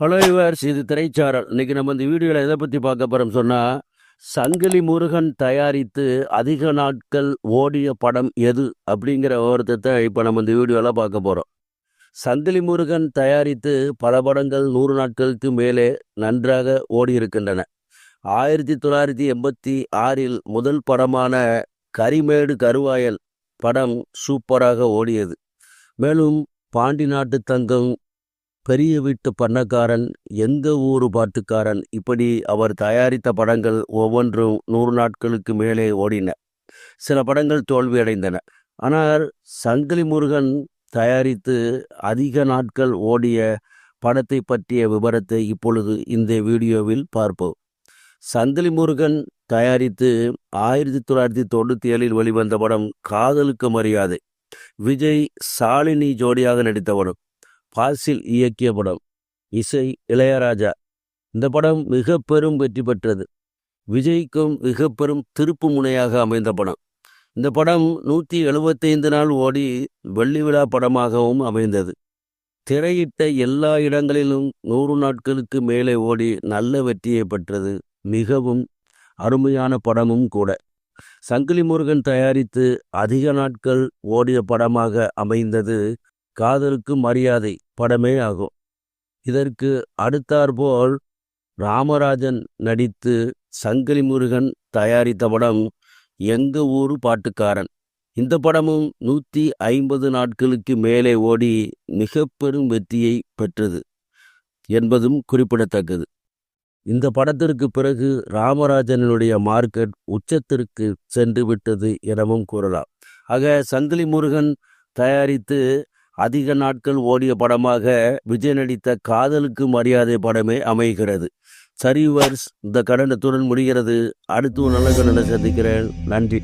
Hello yours இது திரைச்சாரல். இன்றைக்கி நம்ம இந்த வீடியோவில் எதை பற்றி பார்க்க போகிறோம் சொன்னால் சங்கிலி முருகன் தயாரித்து அதிக நாட்கள் ஓடிய படம் எது அப்படிங்கிற விவரத்தை இப்போ நம்ம இந்த வீடியோவில் பார்க்க போகிறோம் சங்கிலி முருகன் தயாரித்து பல படங்கள் நூறு நாட்களுக்கு மேலே நன்றாக ஓடி இருக்கின்றன ஆயிரத்தி தொள்ளாயிரத்தி எண்பத்தி ஆறில் முதல் படமான கரிமேடு கருவாயல் படம் சூப்பராக ஓடியது. மேலும் பாண்டி நாட்டு தங்கம் பெரிய வீட்டு பண்ணக்காரன் எந்த ஊரு பாட்டுக்காரன் இப்படி அவர் தயாரித்த படங்கள் ஒவ்வொன்றும் நூறு நாட்களுக்கு மேலே ஓடின. சில படங்கள் தோல்வியடைந்தன. ஆனால் சங்கிலி முருகன் தயாரித்து அதிக நாட்கள் ஓடிய படத்தை பற்றிய விவரத்தை இப்பொழுது இந்த வீடியோவில் பார்ப்போம். சங்கிலி முருகன் தயாரித்து ஆயிரத்தி தொள்ளாயிரத்தி தொண்ணூற்றி ஏழில் வெளிவந்த படம் காதலுக்கு மரியாதை. விஜய் சாலினி ஜோடியாக நடித்த படம். பாசில் இயக்கிய படம். இசை இளையராஜா. இந்த படம் மிக பெரும் வெற்றி பெற்றது. விஜய்க்கும் மிக பெரும் திருப்பு முனையாக அமைந்த படம். இந்த படம் நூற்றி எழுபத்தைந்து நாள் ஓடி வெள்ளி விழா படமாகவும் அமைந்தது. திரையிட்ட எல்லா இடங்களிலும் நூறு நாட்களுக்கு மேலே ஓடி நல்ல வெற்றியை பெற்றது. மிகவும் அருமையான படமும் கூட. சங்கிலி முருகன் தயாரித்து அதிக நாட்கள் ஓடிய படமாக அமைந்தது காதலுக்கு மரியாதை படமே ஆகும். இதற்கு அடுத்தாற்போல் ராமராஜன் நடித்து சங்கிலி முருகன் தயாரித்த படம் எங்க ஊரு பாட்டுக்காரன். இந்த படமும் நூற்றி ஐம்பது நாட்களுக்கு மேலே ஓடி மிக பெரும் வெற்றியை பெற்றது என்பதும் குறிப்பிடத்தக்கது. இந்த படத்திற்கு பிறகு ராமராஜனுடைய மார்க்கெட் உச்சத்திற்கு சென்று விட்டது எனவும் கூறலாம். ஆக சங்கிலி முருகன் தயாரித்து அதிக நாட்கள் ஓடிய படமாக விஜய் நடித்த காதலுக்கு மரியாதை படமே அமைகிறது. சரி வர்ஸ் இந்த கடனத்துடன் முடிகிறது. அடுத்து ஒரு நல்ல கடனை சந்திக்கிறேன். நன்றி.